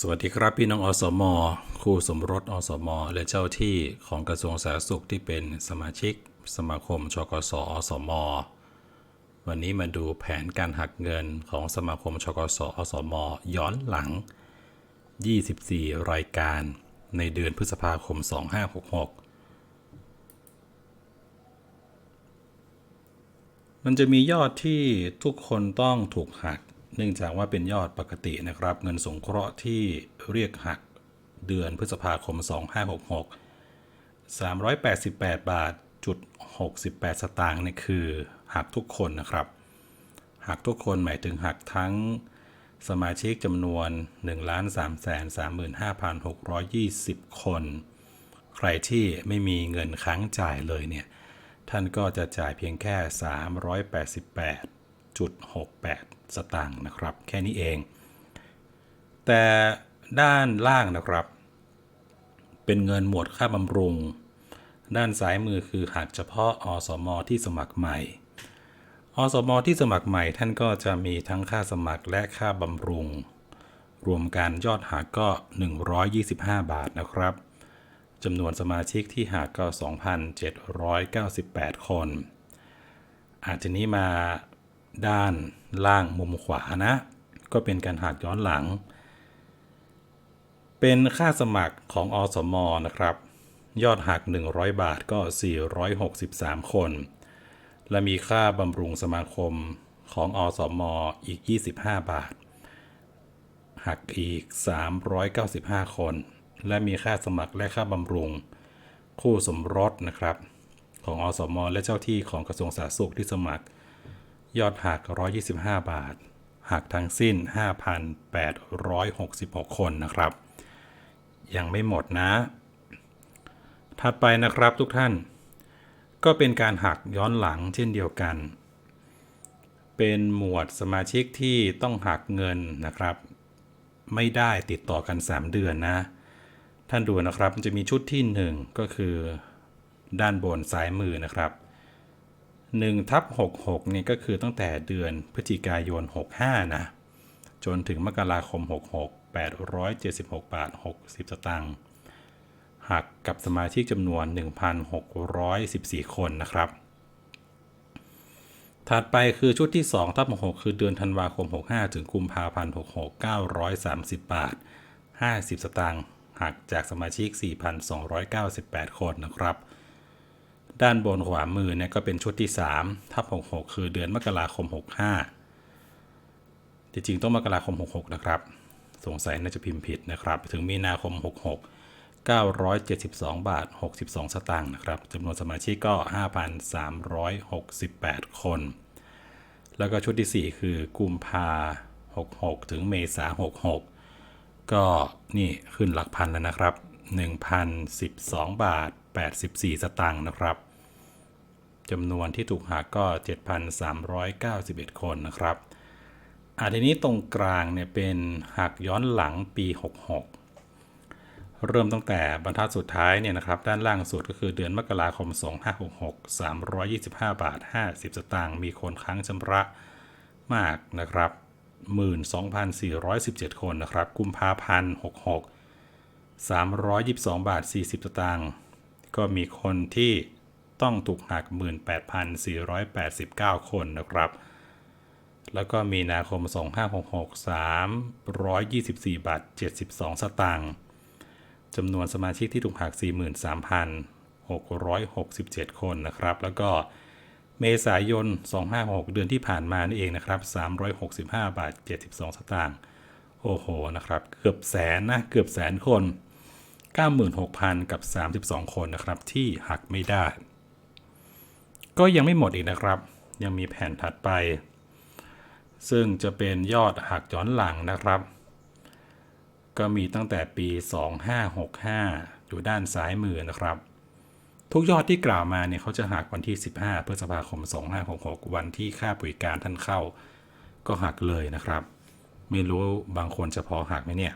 สวัสดีครับพี่น้องอสม คู่สมรสอสม และเจ้าที่ของกระทรวงสาธารณสุขที่เป็นสมาชิก สมาคมชกสอสม วันนี้มาดูแผนการหักเงินของสมาคมชกสอสม ย้อนหลัง 24 รายการในเดือนพฤษภาคม 2566 มันจะมียอดที่ทุกคนต้องถูกหัก เนื่องจากว่าเป็นยอดปกตินะครับ เงินสงเคราะห์ที่เรียกหักเดือนพฤษภาคม 2566 388 บาทจุด68 สตางค์เนี่ยคือหักทุกคนนะครับ หักทุกคนหมายถึงหักทั้งสมาชิกจำนวน 1 3 3 5 6 2 0 คน ใครที่ไม่มีเงินค้างจ่ายเลยเนี่ย ท่านก็จะจ่ายเพียงแค่ 1.68 สตางค์นะครับ แค่นี้เอง แต่ด้านล่างนะครับ เป็นเงินหมวดค่าบำรุง ด้านซ้ายมือคือหักเฉพาะอสมที่สมัครใหม่ อสมที่สมัครใหม่ท่านก็จะมีทั้งค่าสมัครและค่าบำรุง รวมการยอดหักก็ 125 บาทนะครับจำนวนสมาชิกที่หักก็ 2,798 คน อาจจะนี้มา ด้านล่างมุมขวานะ ก็เป็นการหักย้อนหลัง เป็นค่าสมัครของอสมนะครับ ยอดหัก 100 บาทก็ 463 คน และมีค่าบำรุงสมาคมของอสมอีก 25 บาท หักอีก 395 คน และมีค่าสมัครและค่าบำรุง คู่สมรสนะครับ ของอสม และเจ้าที่ของกระทรวงสาธารณสุขที่สมัคร ยอดหัก 125 บาท หักทั้งสิ้น 5,866 คนนะครับ ยังไม่หมดนะ ถัดไปนะครับทุกท่าน ก็เป็นการหักย้อนหลังเช่นเดียวกัน เป็นหมวดสมาชิกที่ต้องหักเงินนะครับ ไม่ได้ติดต่อกัน 3 เดือนนะ ท่านดูนะครับมันจะมีชุดที่ 1 ก็คือ ด้านบนซ้ายมือนะครับ 1ทับ66นี่ก็คือตั้งแต่เดือนพฤศจิกายน 65 นะ จนถึงมกราคม 66 876 บาท 60 สตางค์หักกับสมาชิกจำนวน 1,614 คนนะครับ ถัดไปคือชุดที่2ทับ6คือเดือนธันวาคม 65 ถึงกุมภาพันธ์ 66 930 บาท 50 สตางค์หักจากสมาชิก 4,298 คนนะครับ ด้านบนขวามือเนี่ยก็เป็นชุดที่3ทับ66 คือเดือนมกราคม 65 จริงๆ ต้องมกราคม 66 นะครับ สงสัยน่าจะพิมพ์ผิดนะครับ ถึงมีนาคม 66 972 บาท 62 สตางค์นะครับจำนวนสมาชิกก็ 5,368 คน แล้วก็ชุดที่ 4 คือกุมภา66 ถึงเมษา66 ก็นี่ขึ้นหลักพันแล้วนะครับ 1,012 บาท 84 สตางค์นะครับจำนวนที่ถูกหักก็ 7,391 คนนะครับอาทีนี้ตรงกลางเนี่ยเป็นหักย้อนหลังปี 66 เริ่มตั้งแต่บรรทัดสุดท้ายเนี่ยนะครับ ด้านล่างสุดก็คือเดือนมกราคม 2566 325 บาท 50 สตางค์มีคนค้างชำระมากนะครับ 12,417 คนนะครับ กุมภาพันธ์66 322 บาท 40 สตางค์ ก็มีคนที่ต้องถูกหัก 18,489 คนนะครับ แล้วก็มีนาคม 2566 324 บาท 72 สตางค์จำนวนสมาชิกที่ถูกหัก 43,667 คนนะครับ แล้วก็เมษายน 256 เดือนที่ผ่านมานี่เองนะครับ 365 บาท 72 สตางค์ โอ้โห นะครับ เกือบแสนนะ เกือบแสนคน 96,000 กับ 32 คนนะครับ ที่หักไม่ได้ ก็ยังไม่หมดอีกนะครับ ยังมีแผ่นถัดไป ซึ่งจะเป็นยอดหักย้อนหลังนะครับ ก็มีตั้งแต่ปี 2565 อยู่ด้านซ้ายมือนะครับ ทุกยอดที่กล่าวมาเนี่ยเขาจะหักวันที่ 15 พฤษภาคม 2566 วันที่ค่าบริการท่านเข้า ก็หักเลยนะครับ ไม่รู้บางคนจะพอหักไหมเนี่ย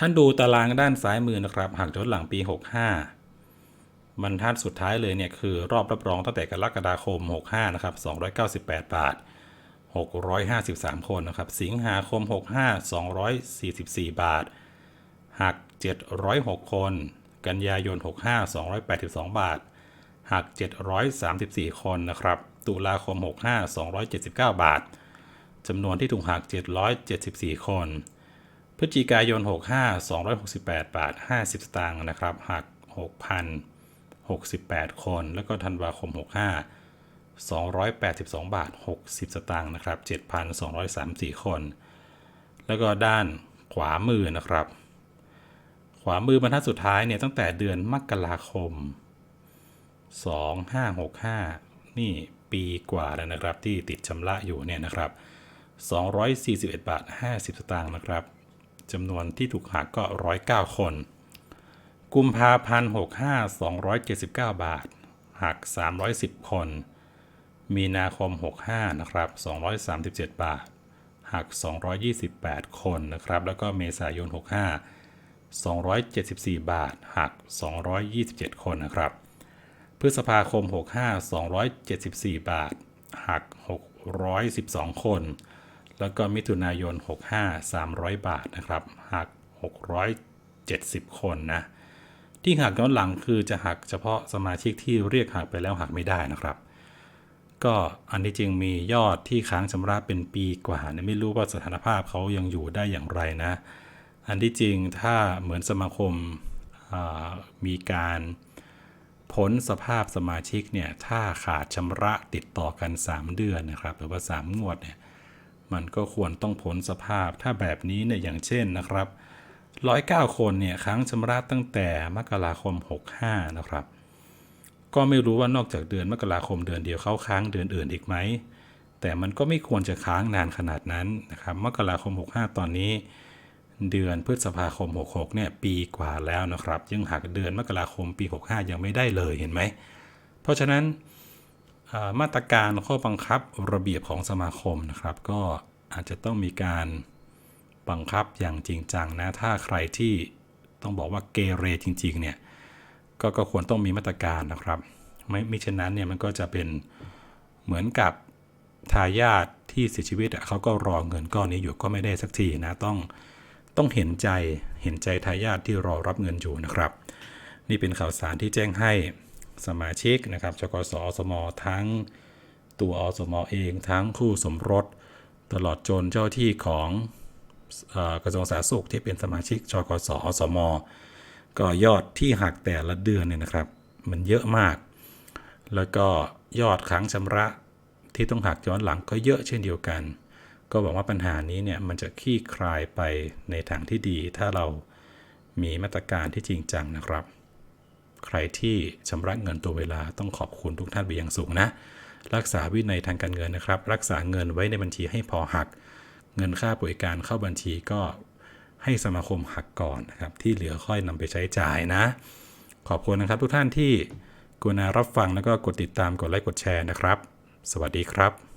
ท่านดูตารางด้านซ้ายมือนะครับหักย้อนหลังปี 65 บรรทัดสุดท้ายเลยเนี่ยคือรอบรับรองตั้งแต่กรกฎาคม 65 นะครับ 298 บาท 653 คนนะครับ สิงหาคม 65 244 บาท หัก 706 คน กันยายน 65 282 บาท หัก 734 คนนะครับ ตุลาคม 65 279 บาท จำนวนที่ถูกหัก 774 คน พฤศจิกายน 65 268 บาท 50 สตางค์นะครับหัก 6,068 คน แล้วก็ธันวาคม 65 282 บาท 60 สตางค์นะครับ 7,234 คน แล้วก็ด้านขวามือนะครับ ขวามือบรรทัดสุดท้ายเนี่ยตั้งแต่เดือนมกราคม 2565 นี่ปีกว่าแล้วนะครับที่ติดชำระอยู่เนี่ยนะครับ 241 บาท 50 สตางค์นะครับ จำนวนที่ถูกหักก็ 109 คน กุมภาพันธ์65 279 บาท หัก 310 คน มีนาคม 65 นะครับ 237 บาท หัก 228 คนนะครับ แล้วก็เมษายน 65 274 บาท หัก 227 คนนะครับ พฤษภาคม 65 274 บาท หัก 612 คน แล้วก็มิถุนายน 65 300 บาทนะครับหัก 670 คนนะ ที่หักย้อนหลังคือจะหักเฉพาะสมาชิกที่เรียกหักไปแล้วหักไม่ได้นะครับ ก็อันที่จริงมียอดที่ค้างชำระเป็นปีกว่าเนี่ยไม่รู้ว่าสถานภาพเขายังอยู่ได้อย่างไรนะ อันที่จริงถ้าเหมือนสมาคมามีการพ้นสภาพสมาชิกเนี่ยถ้าขาดชำระติดต่อกัน 3 เดือนนะครับ หรือว่า 3 งวดเนี่ย มันก็ควรต้องพ้นสภาพถ้าแบบนี้เนี่ยอย่างเช่นนะครับ109 คนเนี่ยค้างชำระตั้งแต่มกราคม 65 นะครับ ก็ไม่รู้ว่านอกจากเดือนมกราคมเดือนเดียวเขาค้างเดือนอื่นอีกไหม แต่มันก็ไม่ควรจะค้างนานขนาดนั้นนะครับ มกราคม 65 ตอนนี้ เดือนพฤษภาคม 66 เนี่ยปีกว่าแล้วนะครับ ยังหักเดือนมกราคมปี 65 ยังไม่ได้เลยเห็นไหม เพราะฉะนั้น มาตรการข้อบังคับระเบียบของสมาคมนะครับ ก็อาจจะต้องมีการบังคับอย่างจริงจังนะ ถ้าใครที่ต้องบอกว่าเกเรจริงๆเนี่ยก็ก็ควรต้องมีมาตรการนะครับ ไม่มิฉะนั้นเนี่ยมันก็จะเป็นเหมือนกับทายาทที่เสียชีวิตเขาก็รอเงินก้อนนี้อยู่ก็ไม่ได้สักทีนะต้องต้องเห็นใจเห็นใจทายาทที่รอรับเงินอยู่นะครับ นี่เป็นข่าวสารที่แจ้งให้ สมาชิกนะครับจกสอสมทั้งตัวอสมเองทั้งคู่สมรส ตลอดจนเจ้าที่ของอกระทรวงสาธารณสุขที่เป็นสมาชิกจกสอสม ก็ยอดที่หักแต่ละเดือนเนี่ยนะครับ มันเยอะมาก แล้วก็ยอดค้างชำระที่ต้องหักย้อนหลังก็เยอะเช่นเดียวกัน ก็หวังว่าปัญหานี้เนี่ยมันจะคลี่คลายไปในทางที่ดี ถ้าเรามีมาตรการที่จริงจังนะครับ ใครที่ชำระเงินตัวเวลาต้องขอบคุณทุกท่านไปอย่างสูงนะ รักษาวินัยทางการเงินนะครับ รักษาเงินไว้ในบัญชีให้พอหัก เงินค่าบริการเข้าบัญชีก็ให้สมาคมหักก่อนนะครับ ที่เหลือค่อยนำไปใช้จ่ายนะ ขอบคุณนะครับทุกท่านที่กรุณารับฟังแล้วก็กดติดตามกดไลค์กดแชร์นะครับ สวัสดีครับ